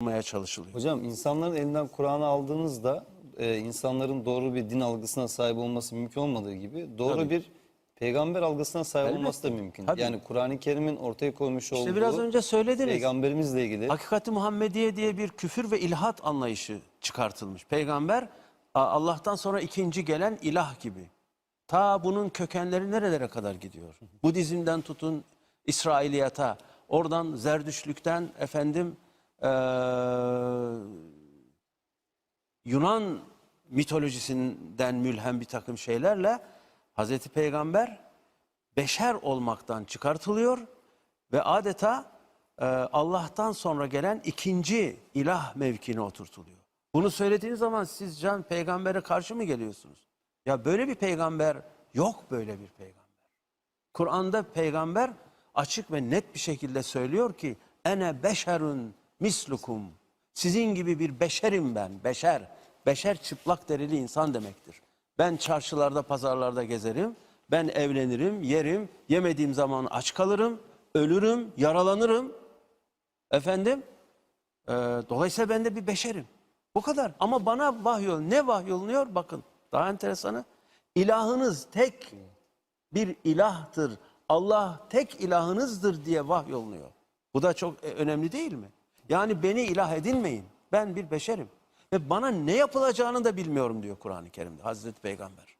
yapılmaya çalışılıyor. Hocam insanların elinden Kur'an'ı aldığınızda e, insanların doğru bir din algısına sahip olması mümkün olmadığı gibi doğru Tabii. bir peygamber algısına sahip Elbette. olması da mümkün. Tabii. Yani Kur'an-ı Kerim'in ortaya koymuş olduğu İşte biraz önce söylediniz. peygamberimizle ilgili Hakikati Muhammediye diye bir küfür ve ilhat anlayışı çıkartılmış. Peygamber Allah'tan sonra ikinci gelen ilah gibi. Ta bunun kökenleri nerelere kadar gidiyor? Budizm'den tutun İsrailiyata, oradan Zerdüşlükten efendim eee, Yunan mitolojisinden mülhem bir takım şeylerle Hazreti Peygamber beşer olmaktan çıkartılıyor ve adeta e, Allah'tan sonra gelen ikinci ilah mevkine oturtuluyor. Bunu söylediğiniz zaman siz can peygambere karşı mı geliyorsunuz? Ya böyle bir peygamber yok böyle bir peygamber. Kur'an'da peygamber açık ve net bir şekilde söylüyor ki ene beşerun mislukum. Sizin gibi bir beşerim ben. Beşer. Beşer çıplak derili insan demektir. Ben çarşılarda, pazarlarda gezerim. Ben evlenirim, yerim. Yemediğim zaman aç kalırım. Ölürüm, yaralanırım. Efendim? Ee, dolayısıyla ben de bir beşerim. Bu kadar. Ama bana vahyol. Ne vahyolunuyor? Bakın daha enteresanı. İlahınız tek bir ilahtır. Allah tek ilahınızdır diye vahyolunuyor. Bu da çok e, önemli değil mi? Yani beni ilah edinmeyin. Ben bir beşerim. Ve bana ne yapılacağını da bilmiyorum diyor Kur'an-ı Kerim'de Hazreti Peygamber.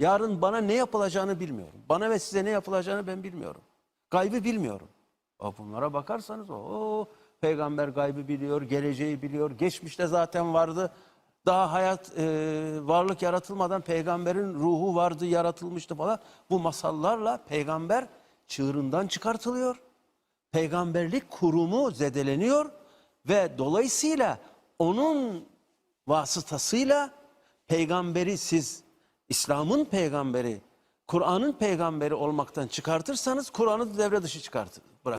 Yarın bana ne yapılacağını bilmiyorum. Bana ve size ne yapılacağını ben bilmiyorum. Gaybı bilmiyorum. Aa, Bunlara bakarsanız o peygamber gaybı biliyor, geleceği biliyor. Geçmişte zaten vardı. Daha hayat e, varlık yaratılmadan peygamberin ruhu vardı, yaratılmıştı falan. Bu masallarla peygamber çığırından çıkartılıyor. Peygamberlik kurumu zedeleniyor ve dolayısıyla onun vasıtasıyla peygamberi siz İslam'ın peygamberi, Kur'an'ın peygamberi olmaktan çıkartırsanız Kur'an'ı devre dışı çıkartır. Bırak.